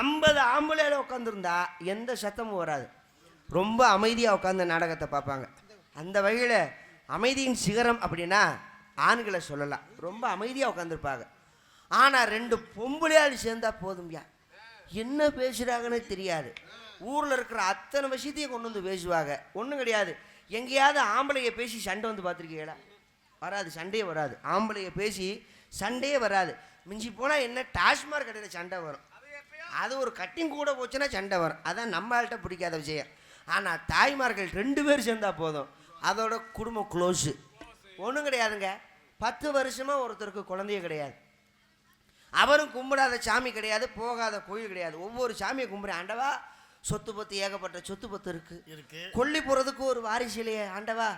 ஐம்பது ஆம்பளையில உட்காந்துருந்தா எந்த சத்தமும் வராது. ரொம்ப அமைதியாக உட்காந்து நாடகத்தை பார்ப்பாங்க. அந்த வகையில் அமைதியின் சிகரம் அப்படின்னா ஆண்களை சொல்லலாம். ரொம்ப அமைதியாக உட்காந்துருப்பாங்க ஆனால் ரெண்டு பொம்பளையாள் சேர்ந்தா போதும்யா என்ன பேசுகிறாங்கன்னு தெரியாது. ஊரில் இருக்கிற அத்தனை விஷயத்தையும் கொண்டு வந்து பேசுவாங்க. ஒன்றும் கிடையாது. எங்கேயாவது ஆம்பளையை பேசி சண்டை வந்து பார்த்துருக்கீங்களா? வராது சண்டையே வராது. ஆம்பளையை பேசி சண்டையே வராது. மிஞ்சி போனால் என்ன டாஸ்மார்க் கடையில் சண்டை வரும். அது ஒரு கட்டிங் கூட போச்சுன்னா சண்டை வரும். அதான் நம்மள்கிட்ட பிடிக்காத விஷயம். ஆனால் தாய்மார்கள் ரெண்டு பேர் சேர்ந்தா போதும். அதோட குடும்பம் க்ளோஸு ஒன்றும் கிடையாதுங்க. பத்து வருஷமாக ஒருத்தருக்கு குழந்தைய கிடையாது. அவரும் கும்பிடாத சாமி கிடையாது போகாத கோயில் கிடையாது. ஒவ்வொரு சாமியை கும்பிட்றேன் ஆண்டவா சொத்து பத்து ஏகப்பட்ட சொத்து பத்து இருக்கு. கொல்லி போகிறதுக்கு ஒரு வாரிசு இல்லையே ஆண்டவா.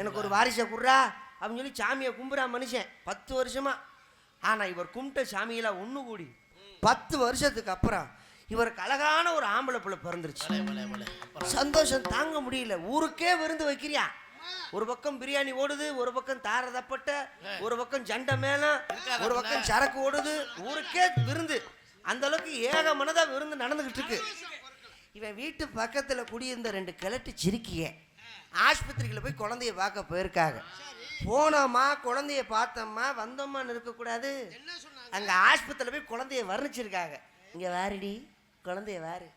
எனக்கு ஒரு வாரிசை குடுறா அப்படின்னு சொல்லி சாமியை கும்பிட்றான் மனுஷன். பத்து வருஷமா. ஆனால் இவர் கும்பிட்ட சாமியெல்லாம் ஒன்று கூடி. பத்து வருஷத்துக்கு அப்புறம் இவருக்கு அழகான ஒரு ஆம்பளை பிள்ளை பிறந்துருச்சு. சந்தோஷம் தாங்க முடியல. ஊருக்கே விருந்து வைக்கிறியா? ஒரு பக்கம் பிரியாணி ஓடுது ஒரு பக்கம் தார தப்பட்ட ஒரு பக்கம் ஜண்டை மேளம் ஒரு பக்கம் சரக்கு ஓடுது. ஊருக்கே விருந்து. அந்த அளவுக்கு ஏக மனதா விருந்து நடந்துகிட்டு இருக்கு. இவன் வீட்டு பக்கத்துல குடியிருந்த ரெண்டு கிழட்டு சிரிக்கிய ஆஸ்பத்திரியில் போய் குழந்தைய பார்க்க போயிருக்காங்க போனோமா குழந்தைய பார்த்தோம்மா வந்தோமான்னு இருக்கக்கூடாது. அங்க ஆஸ்பத்திரியில் போய் குழந்தைய வர்ணிச்சிருக்காங்க. இங்க வாருடி குழந்தைய வாரு.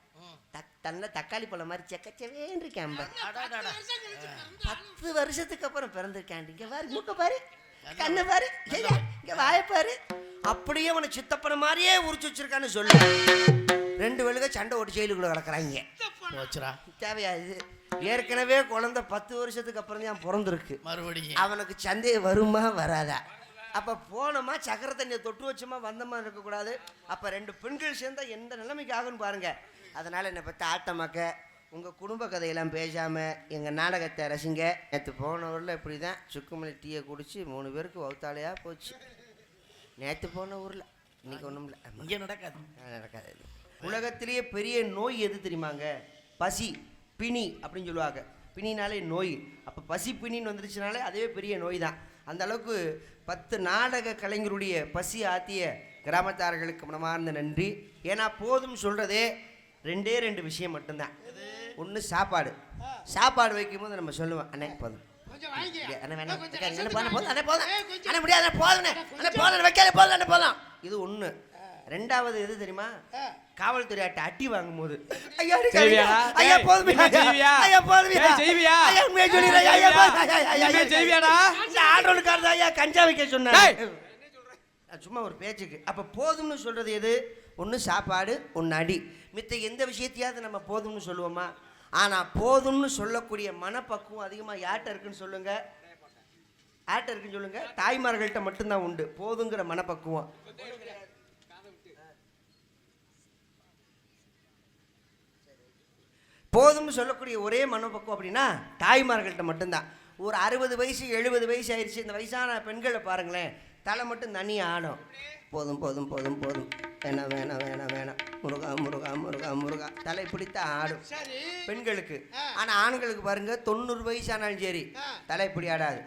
தக் தன்ன தக்காளி பழம் மாதிரி செக்கச்சவேன்னு இருக்கேன். பத்து வருஷத்துக்கு அப்புறம் பிறந்திருக்காண்டி. இங்க பாரு மூக்க பாரு. கண்ணு பாரு. இங்க வாய பாரு. அப்படியே அவனை சித்தப்பன மாதிரியே உரிச்சு வச்சிருக்கான்னு சொல்லு. ரெண்டு வெளுக சண்டை ஓட்டு ஜெயிலுக்குள்ள கிடக்குறாங்க. போச்சுடா. தேவையா இது? ஏற்கனவே குழந்தை பத்து வருஷத்துக்கு அப்புறம் தான் பிறந்திருக்கு. மறுபடியும். அவனுக்கு சந்தேகம் வருமா வராதா? அப்போ போனோமா சக்கரை தண்ணியை தொட்டு வச்சோமா வந்தோமா இருக்கக்கூடாது. அப்போ ரெண்டு பெண்கள் சேர்ந்தா எந்த நிலைமைக்கு ஆகும்னு பாருங்க. அதனால் என்னை பற்றி ஆட்டமாக்க உங்கள் குடும்ப கதையெல்லாம் பேசாமல் எங்கள் நாடகத்தை ரசிங்க. நேற்று போன ஊரில் இப்படி தான் சுக்குமல்லி டீயை குடிச்சு மூணு பேருக்கு வவுத்தாலையாக போச்சு. நேற்று போன ஊரில். இன்னைக்கு ஒன்றும் இல்லை. இங்க நடக்காது. நடக்காது. உலகத்திலேயே பெரிய நோய் எது தெரியுமாங்க? பசி பிணி அப்படின்னு சொல்லுவாங்க. பிணினாலே நோய். அப்போ பசி பிணின்னு வந்துருச்சுனாலே அதுவே பெரிய நோய் தான். அந்த அளவுக்கு பத்து நாடக கலைஞருடைய பசி ஆத்திய கிராமத்தார்களுக்கு மனமார்ந்த நன்றி. ஏன்னா போதும் சொல்கிறதே ரெண்டே ரெண்டு விஷயம் மட்டும்தான். ஒன்று சாப்பாடு. சாப்பாடு வைக்கும்போது நம்ம சொல்லுவோம் அண்ணே போதும். போதும், போதும், போதும் போதும் வைக்காத போதும் அண்ணே போதும். இது ஒன்று ரெண்டாவது எது தெரியுமா? காவல்துறை ஆட்ட அட்டி வாங்கும் போது ஐயா? ஐயா போதுமே? ஐயா போதுமே. செய்வியா? ஐயா உண்மையை. ஐயா, ஐயா. செய்வியாடா? இந்த ஆண்டவனுக்காரர் ஐயா கஞ்சா வைக்க சொன்னாரு. சும்மா ஒரு பேச்சுக்கு. அப்ப போதும்னு சொல்றது எது? ஒன்று சாப்பாடு ஒன்று அடி. மித்த எந்த விஷயத்தையாவது நம்ம போதும்னு சொல்லுவோமா? ஆனா போதும்னு சொல்லக்கூடிய மனப்பக்குவம் அதிகமா யார்கிட்ட இருக்குன்னு சொல்லுங்க? யார்கிட்ட இருக்குன்னு சொல்லுங்க? தாய்மார்கள்ட்ட மட்டும்தான் உண்டு. போதுங்கிற மனப்பக்குவம். போதும்னு சொல்லக்கூடிய ஒரே மனப்பக்குவம் அப்படின்னா தாய்மார்கள்ட்ட மட்டும்தான். ஒரு அறுபது வயசு எழுபது வயசு ஆயிடுச்சு இந்த வயசான பெண்களை பாருங்களேன் தலை மட்டும் தனியாக ஆடும் போதும் போதும் போதும் போதும். வேணாம் வேணாம் வேணாம் வேணாம். முருகா முருகா முருகா முருகா. தலை பிடித்தான் ஆடும் பெண்களுக்கு. ஆனா ஆண்களுக்கு பாருங்க தொண்ணூறு வயசானாலும் சரி தலை இப்படி ஆடாது.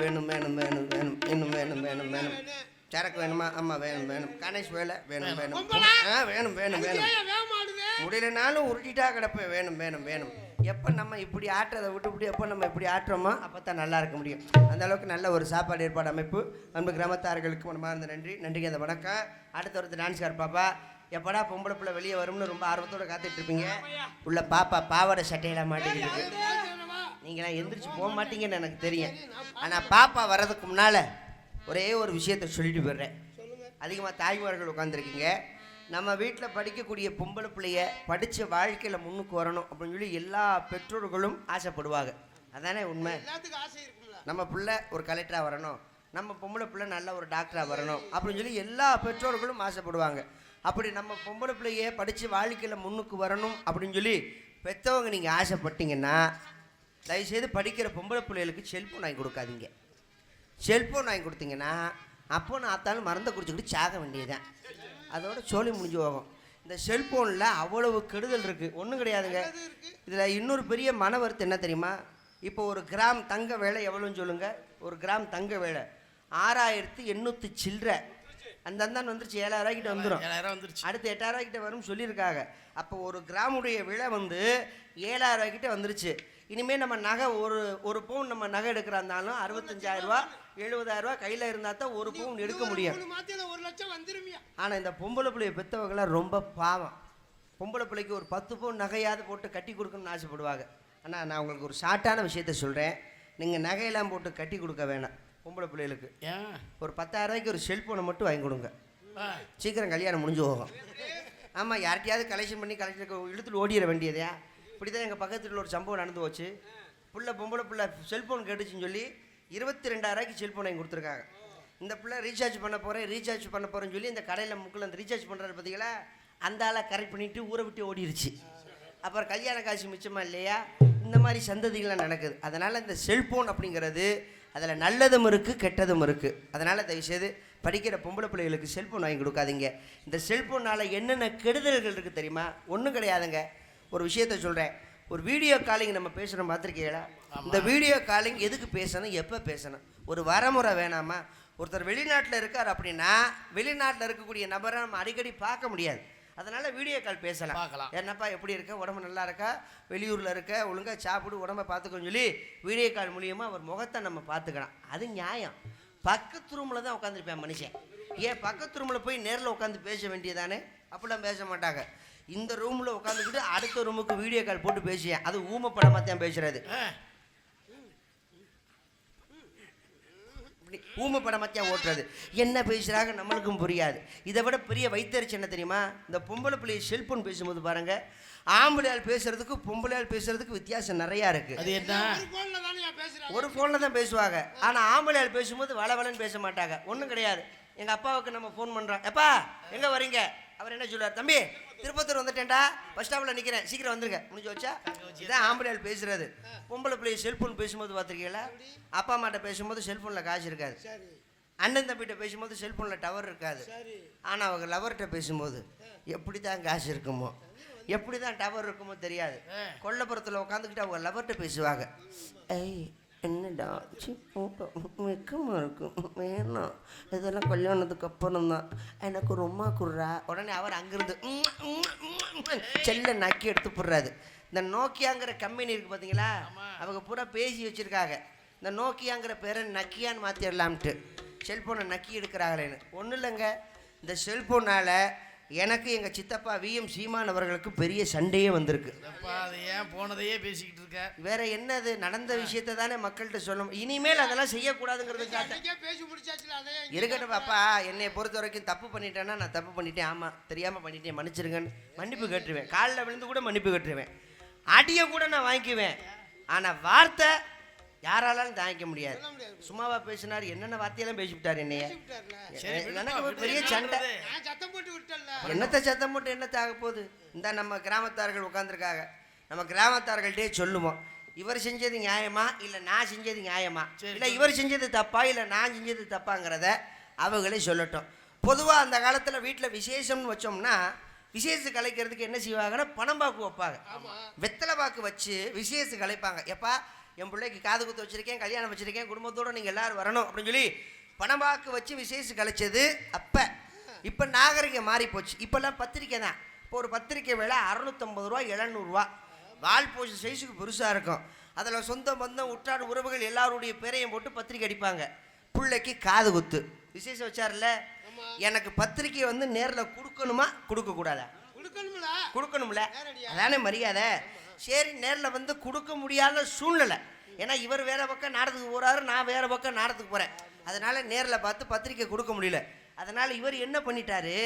வேணும் வேணும் வேணும் வேணும் இன்னும் வேணும். வேணும் வேணும். சரக்கு வேணுமா? ஆமா வேணும் வேணும். கணேஷ் வேலை வேணும் வேணும். ஆ வேணும் வேணும் வேணும். முடியலனாலும் உருட்டிட்டா கிடப்பேன் வேணும் வேணும் வேணும். எப்போ நம்ம இப்படி ஆட்டுறதை விட்டுவிட்டு எப்போ நம்ம இப்படி ஆட்டுறோமோ அப்போ தான் நல்லா இருக்க முடியும். அந்த அளவுக்கு நல்ல ஒரு சாப்பாடு ஏற்பாடு அமைப்பு. நம்ம கிராமத்தார்களுக்கு மனமார்ந்த நன்றி. நன்றிங்க அந்த வணக்கம். அடுத்த ஒருத்தர் டான்ஸ்கார் பாப்பா. எப்படா பொம்பளை பிள்ளை வெளியே வரும்னு ரொம்ப ஆர்வத்தோட காத்துட்டு இருப்பீங்க? உள்ள பாப்பா பாவாடை சட்டையெல்லாம் மாட்டிக்கிட்டு நீங்களாம் எந்திரிச்சு போக மாட்டீங்கன்னு எனக்கு தெரியும். ஆனால் பாப்பா வர்றதுக்கு முன்னால் ஒரே ஒரு விஷயத்தை சொல்லிட்டு போயிடுறேன். அதிகமாக தாய்மார்கள் உட்காந்துருக்கீங்க நம்ம வீட்டில் படிக்கக்கூடிய பொம்பளை பிள்ளைய படித்த வாழ்க்கையில் முன்னுக்கு வரணும் அப்படின்னு சொல்லி எல்லா பெற்றோர்களும் ஆசைப்படுவாங்க. அதானே உண்மை? நம்ம பிள்ளை ஒரு கலெக்டராக வரணும். நம்ம பொம்பளை பிள்ளை நல்ல ஒரு டாக்டராக வரணும் அப்படின்னு சொல்லி எல்லா பெற்றோர்களும் ஆசைப்படுவாங்க. அப்படி நம்ம பொம்பளை பிள்ளைய படித்து வாழ்க்கையில் முன்னுக்கு வரணும் அப்படின்னு சொல்லி பெற்றவங்க நீங்கள் ஆசைப்பட்டீங்கன்னா தயவுசெய்து படிக்கிற பொம்பளை பிள்ளைகளுக்கு செல்ஃபோன் வாங்கி கொடுக்காதீங்க. செல்ஃபோன் வாங்கி கொடுத்தீங்கன்னா அப்போ நான் ஆத்தாலும் மறந்து குடிச்சுக்கிட்டு சாக வேண்டியதுதான். அதோட சோழி முடிஞ்சு போகும். இந்த செல்ஃபோனில் அவ்வளவு கெடுதல் இருக்குது ஒன்றும் கிடையாதுங்க. இதில் இன்னொரு பெரிய மன வருத்தம் என்ன தெரியுமா? இப்போ ஒரு கிராம் தங்க வேலை எவ்வளோன்னு சொல்லுங்கள் ஒரு கிராம் தங்க வேலை. ஆறாயிரத்தி எண்ணூற்றி சில்லற. அந்த அந்தான் வந்துருச்சு. ஏழாயிரம் ரூபாய்க்கிட்ட வந்துடும் அடுத்து எட்டாயிரம் ரூபாய்க்கிட்ட வரும்னு சொல்லியிருக்காங்க. அப்போ ஒரு கிராமுடைய விலை வந்து ஏழாயிரம் ரூபாய்க்கிட்ட வந்துருச்சு. இனிமேல் நம்ம நகை ஒரு ஒரு பவுன் நம்ம நகை எடுக்கிறாந்தாலும் அறுபத்தஞ்சாயிரம் ரூபா எழுபதாயிரம் ரூபா கையில் இருந்தால் தான் ஒரு பவுன் எடுக்க முடியும். ஒரு லட்சம் வந்துருமியா? ஆனால் இந்த பொம்பளை பிள்ளைய பெற்றவங்களாம் ரொம்ப பாவம். பொம்பளை பிள்ளைக்கு ஒரு பத்து பவுன் நகையாவது போட்டு கட்டி கொடுக்கணும்னு ஆசைப்படுவாங்க. ஆனால் நான் உங்களுக்கு ஒரு ஷார்ட்டான விஷயத்த சொல்கிறேன் நீங்கள் நகையெல்லாம் போட்டு கட்டி கொடுக்க வேணாம் பொம்பளை பிள்ளைகளுக்கு. ஏன்? ஒரு பத்தாயிரம் ரூபாய்க்கு ஒரு செல்ஃபோனை மட்டும் வாங்கி கொடுங்க. சீக்கிரம் கல்யாணம் முடிஞ்சு போகும். ஆமாம் யார்கிட்டயாவது கலெக்ஷன் பண்ணி கலெக்ஷன் இழுத்துட்டு ஓடிட வேண்டியதையா? இப்படி தான் எங்கள் பக்கத்தில் ஒரு சம்பவம் நடந்து போச்சு. புள்ள பொம்பளை புள்ள செல்ஃபோன் கேட்டுச்சுன்னு சொல்லி இருபத்தி ரெண்டாயிரூவாய்க்கு செல்ஃபோன் வாங்கி கொடுத்துருக்காங்க. இந்த பிள்ளை ரீசார்ஜ் பண்ண போகிறேன் ரீசார்ஜ் பண்ண போகிறேன்னு சொல்லி இந்த கடையில் முக்கில் அந்த ரீசார்ஜ் பண்ணுறாரு பார்த்தீங்களா அந்த ஆளை கரெக்ட் பண்ணிவிட்டு ஊரை விட்டு ஓடிடுச்சு அப்புறம் கல்யாண காசு மிச்சமாக இல்லையா? இந்த மாதிரி சந்ததிகள்லாம் நடக்குது. அதனால் இந்த செல்ஃபோன் அப்படிங்கிறது அதில் நல்லதும் இருக்குது கெட்டதும் இருக்குது அதனால் தயவுசெய்து படிக்கிற பொம்பளை பிள்ளைகளுக்கு செல்ஃபோன் வாங்கி கொடுக்காதீங்க. இந்த செல்ஃபோனால் என்னென்ன கெடுதல்கள் இருக்குது தெரியுமா? ஒன்றும் கிடையாதுங்க. ஒரு விஷயத்த சொல்கிறேன் ஒரு வீடியோ காலிங் நம்ம பேசுகிறோம் பார்த்துருக்கீங்களா இந்த வீடியோ காலிங் எதுக்கு பேசணும்? எப்போ பேசணும்? ஒரு வரமுறை வேணாமா? ஒருத்தர் வெளிநாட்டில் இருக்கார் அப்படின்னா வெளிநாட்டில் இருக்கக்கூடிய நபரை நம்ம அடிக்கடி பார்க்க முடியாது. அதனால வீடியோ கால் பேசலாம். பார்க்கலாம். என்னப்பா எப்படி இருக்க? உடம்பு நல்லா இருக்கா? வெளியூரில் இருக்க? ஒழுங்கா சாப்பிடு உடம்ப பார்த்துக்கோன்னு சொல்லி வீடியோ கால் மூலியமாக அவர் முகத்தை நம்ம பார்த்துக்கலாம். அது நியாயம். பக்கத்து ரூமில் தான் உட்காந்துருப்பேன் மனுஷன். ஏன் பக்கத்து ரூமில் போய் நேரில் உட்காந்து பேச வேண்டியதானே? அப்படிலாம் பேச மாட்டாங்க. இந்த ரூமில் உட்காந்துக்கிட்டு அடுத்த ரூமுக்கு வீடியோ கால் போட்டு பேசியேன். அது ஊமை படமாக தான் பேசுறது. ஊமை படம் மத்தியா ஓட்டுறது. என்ன பேசுகிறாங்க நம்மளுக்கும் புரியாது. இதை விட பெரிய வைத்தறிச்சு என்ன தெரியுமா? இந்த பொம்பளை பிள்ளைய செல்போன் பேசும்போது பாருங்க ஆம்பளையால் பேசுறதுக்கு பொம்பளையால் பேசுறதுக்கு வித்தியாசம் நிறையா இருக்கு. அது என்ன? ஒரு ஃபோனில் தான் பேசுவாங்க. ஆனால் ஆம்பளையால் பேசும்போது வளவலன்னு பேச மாட்டாங்க. ஒன்றும் கிடையாது. எங்கள் அப்பாவுக்கு நம்ம ஃபோன் பண்ணுறோம் எப்பா எங்கே வரீங்க? அவர் என்ன சொல்லுவார் தம்பி திருப்பத்தூர் வந்துட்டேன்டா. பஸ் ஸ்டாப்பில் நிற்கிறேன் சீக்கிரம் வந்துருங்க. முடிஞ்சு வச்சா இதான் ஆம்பளையால் பேசுறது. பொம்பளை பிள்ளை செல்ஃபோன் பேசும்போது பார்த்துருக்கீங்களா? அப்பா அம்மாட்ட பேசும்போது செல்ஃபோனில் காசு இருக்காது. அண்ணன் தம்பிகிட்ட பேசும்போது செல்ஃபோனில் டவர் இருக்காது. ஆனால் அவங்க லவர்கிட்ட பேசும்போது எப்படி தான் காசு இருக்குமோ எப்படி தான் டவர் இருக்குமோ தெரியாது. கொல்லப்புறத்தில் உட்காந்துக்கிட்டு அவங்க லவர்கிட்ட பேசுவாங்க. ஐய் என்னடா? சி போட்டோ வெக்கமாக இருக்கும் வேணாம் இதெல்லாம் கல்யாணத்துக்கு அப்புறம் தான் எனக்கு ரொம்ப குர்றா உடனே அவர் அங்கிருந்து செல்ல நக்கி எடுத்து போடுறாரு. இந்த நோக்கியாங்கிற கம்பெனி இருக்குது பார்த்தீங்களா அவங்க பூரா பேசி வச்சுருக்காங்க. இந்த நோக்கியாங்கிற பேரை நக்கியான்னு மாற்றிடலாம்ட்டு செல்ஃபோனை நக்கி எடுக்கிறாங்களேன்னு. ஒன்றும் இல்லைங்க. இந்த செல்ஃபோனால் எனக்கு எங்கள் சித்தப்பா விஎம் சீமான் அவர்களுக்கு பெரிய சண்டையே வந்திருக்கு. அப்பா அது ஏன் போனதையே பேசிக்கிட்டு இருக்க? வேற என்னது? நடந்த விஷயத்தை தானே மக்கள்கிட்ட சொல்லணும். இனிமேல் அதெல்லாம் செய்யக்கூடாதுங்கிறதுக்காக அன்னைக்கே பேசி இருக்கட்டும் பாப்பா. என்னை பொறுத்த வரைக்கும் தப்பு பண்ணிட்டேன்னா நான் தப்பு பண்ணிட்டேன். ஆமாம் தெரியாமல் பண்ணிட்டேன். மன்னிச்சிருங்கன்னு மன்னிப்பு கேட்டுருவேன். காலில் விழுந்து கூட மன்னிப்பு கேட்டுருவேன். அடியை கூட நான் வாங்கிக்குவேன். ஆனால் வார்த்தை யாராலும் தாங்கிக்க முடியாது. சும்மாவா பேசினார் என்னென்ன வார்த்தையெல்லாம் பேசிவிட்டார் என்னைய? பெரிய சண்டை. ஆகுது? நான் சத்தம் போட்டு விட்டல என்னத்தை சத்தம் போட்டு என்னத்தை ஆக போகுது? இந்த நம்ம கிராமத்தார்கள் உட்காந்துருக்காங்க நம்ம கிராமத்தார்கள்ட்டே சொல்லுவோம். இவர் செஞ்சது நியாயமா? இல்லை நான் செஞ்சது நியாயமா? இல்லை இவர் செஞ்சது தப்பா? இல்லை நான் செஞ்சது தப்பாங்கிறத அவங்களே சொல்லட்டும். பொதுவாக அந்த காலத்தில் வீட்டில் விசேஷம்னு வச்சோம்னா விசேஷ கலைக்கிறதுக்கு என்ன செய்வாங்கன்னா பணம் பாக்கு வைப்பாங்க. வெத்தலை பாக்கு வச்சு விசேஷ கலைப்பாங்க. எப்பா என் பிள்ளைக்கு காது குத்து வச்சிருக்கேன் கல்யாணம் வச்சிருக்கேன் குடும்பத்தோட நீங்கள் எல்லாரும் வரணும் அப்படின்னு சொல்லி பணம் பாக்கு வச்சு விசேஷ கலைச்சது அப்போ. இப்போ நாகரிகம் மாறி போச்சு இப்போல்லாம் பத்திரிக்கை தான். இப்போ ஒரு பத்திரிக்கை விலை அறநூற்றம்பது ரூபா எழுநூறுவா வால் போச்சு சைஸுக்கு பெருசாக இருக்கும். அதில் சொந்த பந்தம் உற்றார் உறவுகள் எல்லாருடைய பேரையும் போட்டு பத்திரிக்கை அடிப்பாங்க. பிள்ளைக்கு காது குத்து. விசேஷம் வச்சார்ல? எனக்கு பத்திரிக்கை வந்து நேரில் கொடுக்கணுமா? கொடுக்கக்கூடாதா கொடுக்கணும்ல. அதானே மரியாதை. சரி நேரில் வந்து கொடுக்க முடியாத சூழ்நிலை. ஏன்னா இவர் வேற பக்கம் நாடகத்துக்கு போகிறாரு நான் வேற பக்கம் நாடகத்துக்கு போகிறேன் அதனால் நேரில் பார்த்து பத்திரிக்கை கொடுக்க முடியல. அதனால் இவர் என்ன பண்ணிட்டாரு?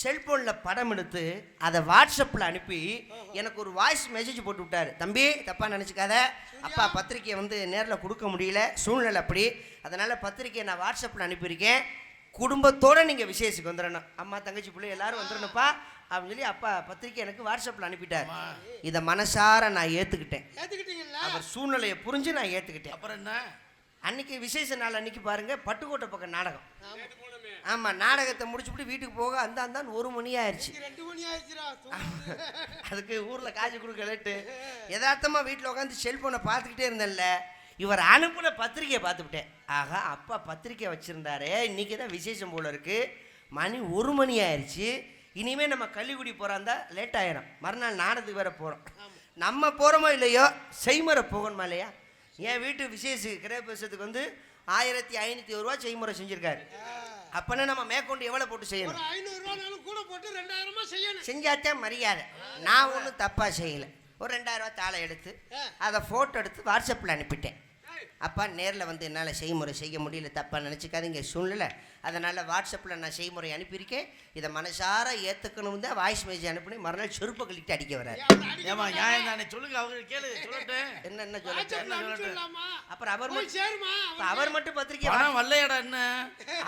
செல்போனில் படம் எடுத்து அதை வாட்ஸ்அப்பில் அனுப்பி எனக்கு ஒரு வாய்ஸ் மெசேஜ் போட்டு விட்டாரு. தம்பி தப்பாக நினச்சிக்காத. அப்பா பத்திரிக்கையை வந்து நேரில் கொடுக்க முடியல. சூழ்நிலை அப்படி. அதனால் பத்திரிக்கையை நான் வாட்ஸ்அப்பில் அனுப்பியிருக்கேன். குடும்பத்தோட நீங்கள் விசேஷத்துக்கு வந்துடணும் அம்மா தங்கச்சி பிள்ளை எல்லாரும் வந்துடணும்ப்பா அப்படின்னு சொல்லி அப்பா பத்திரிக்கை எனக்கு வாட்ஸ்அப்பில் அனுப்பிட்டார். இதை மனசார நான் ஏற்றுக்கிட்டேன் அவர் சூழ்நிலையை புரிஞ்சு நான் ஏற்றுக்கிட்டேன் அப்புறம் என்ன? அன்னைக்கு விசேஷ நாள் அன்னைக்கு பாருங்க பட்டுக்கோட்டை பக்கம் நாடகம். ஆமா. ஆமாம் நாடகத்தை முடிச்சுப்புட்டு வீட்டுக்கு போக அந்த அந்தான் ஒரு மணி ஆயிடுச்சு. அதுக்கு ஊரில் காய்ச்சி கொடுக்கலட்டு யதார்த்தமாக வீட்டில் உட்காந்து செல்ஃபோனை பார்த்துக்கிட்டே இருந்தேன்ல. இவர் அனுப்புன பத்திரிக்கையை பார்த்துவிட்டேன். ஆகா அப்பா பத்திரிக்கை வச்சுருந்தாரே. இன்னைக்கு தான் விசேஷம் போல இருக்கு. மணி ஒரு மணி ஆயிடுச்சு இனிமேல் நம்ம கள்ளிக்குடி போகிறாந்தா லேட் ஆயிரும். மறுநாள் நாடத்துக்கு வேற போகிறோம் நம்ம போகிறோமோ இல்லையோ? செய்முறை போகணுமா இல்லையா? என் வீட்டு விசேஷ கிரகபேசத்துக்கு வந்து ஆயிரத்தி ஐநூற்றி ஒரு ரூபா செய்முறை செஞ்சுருக்காரு. அப்போனா நம்ம மேற்கொண்டு எவ்வளோ போட்டு செய்யணும்? ஐநூறு ரூபானாலும் கூட போட்டு ரெண்டாயிரமா செய்யணும். செஞ்சாத்தான் மரியாதை. நான் ஒன்றும் தப்பாக செய்யலை. ஒரு ரெண்டாயிரம் ரூபா தாளை எடுத்து அதை ஃபோட்டோ எடுத்து வாட்ஸ்அப்பில் அனுப்பிட்டேன். அப்பா நேரில் வந்து என்னால் செய்முறை செய்ய முடியல தப்பாக நினச்சிக்காதீங்க. சூழ்நிலை அதனால் வாட்ஸ்அப்பில் நான் செய்முறை அனுப்பியிருக்கேன். இதை மனசார ஏற்றுக்கணும் தான் வாய்ஸ் மெசேஜ் அனுப்பினேன். மறுநாள் செருப்பை கழிட்டு அடிக்க வராரு ஏமா நியாயம் தானே சொல்லுங்க அவங்க கேளு சொல்லட்டேன் என்ன என்ன சொல்ல வாட்ஸ்அப்ல அனுப்பிச்சுடலாமா? அப்புறம் அவர் மட்டும் அவர் மட்டும் பத்திரிக்கை பணம் வரலையாடா என்ன?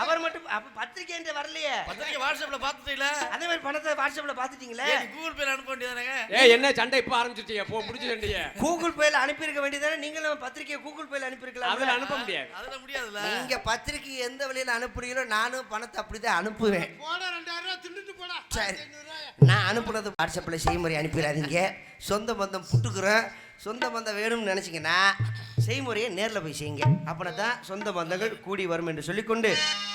அவர் மட்டும் அப்போ பத்திரிக்கை வரலையே. பத்திரிக்கை வாட்ஸ்அப்ல பாத்துட்டீங்களா அதே மாதிரி பணத்தை வாட்ஸ்அப்பில் பார்த்துட்டீங்களே? கூகுள் பேல அனுப்ப வேண்டியதானங்க ஏய் என்ன சண்டை இப்ப ஆரம்பிச்சிட்டீங்க போ முடிச்சு சண்டைய. கூகுள் பேல அனுப்பியிருக்க வேண்டியதானே? நீங்களும் பத்திரிக்கையை கூகுள் பேல அதுல அனுப்பியிருக்கலாம். அனுப்ப முடியாது. அதெல்லாம் முடியாதுல்ல. நீங்க பத்திரிக்கை எந்த வழியில அனுப்புறீங்களோ நானும் பணத்தை அப்படிதான் அனுப்புவேன். போட ரெண்டாயிரம் ரூபாய் தின்னுட்டு போடா. சரி. நான் அனுப்புனது வாட்ஸ்அப்பில் செய்முறை அனுப்பிடாதீங்க. சொந்த பந்தம் புட்டுக்குறோம் சொந்த பந்தம் வேணும்னு நினச்சிங்கன்னா செய்முறையை நேரில் போய் செய்யுங்க. அப்படின்னா தான் சொந்த பந்தங்கள் கூடி வரும் என்று சொல்லிக்கொண்டு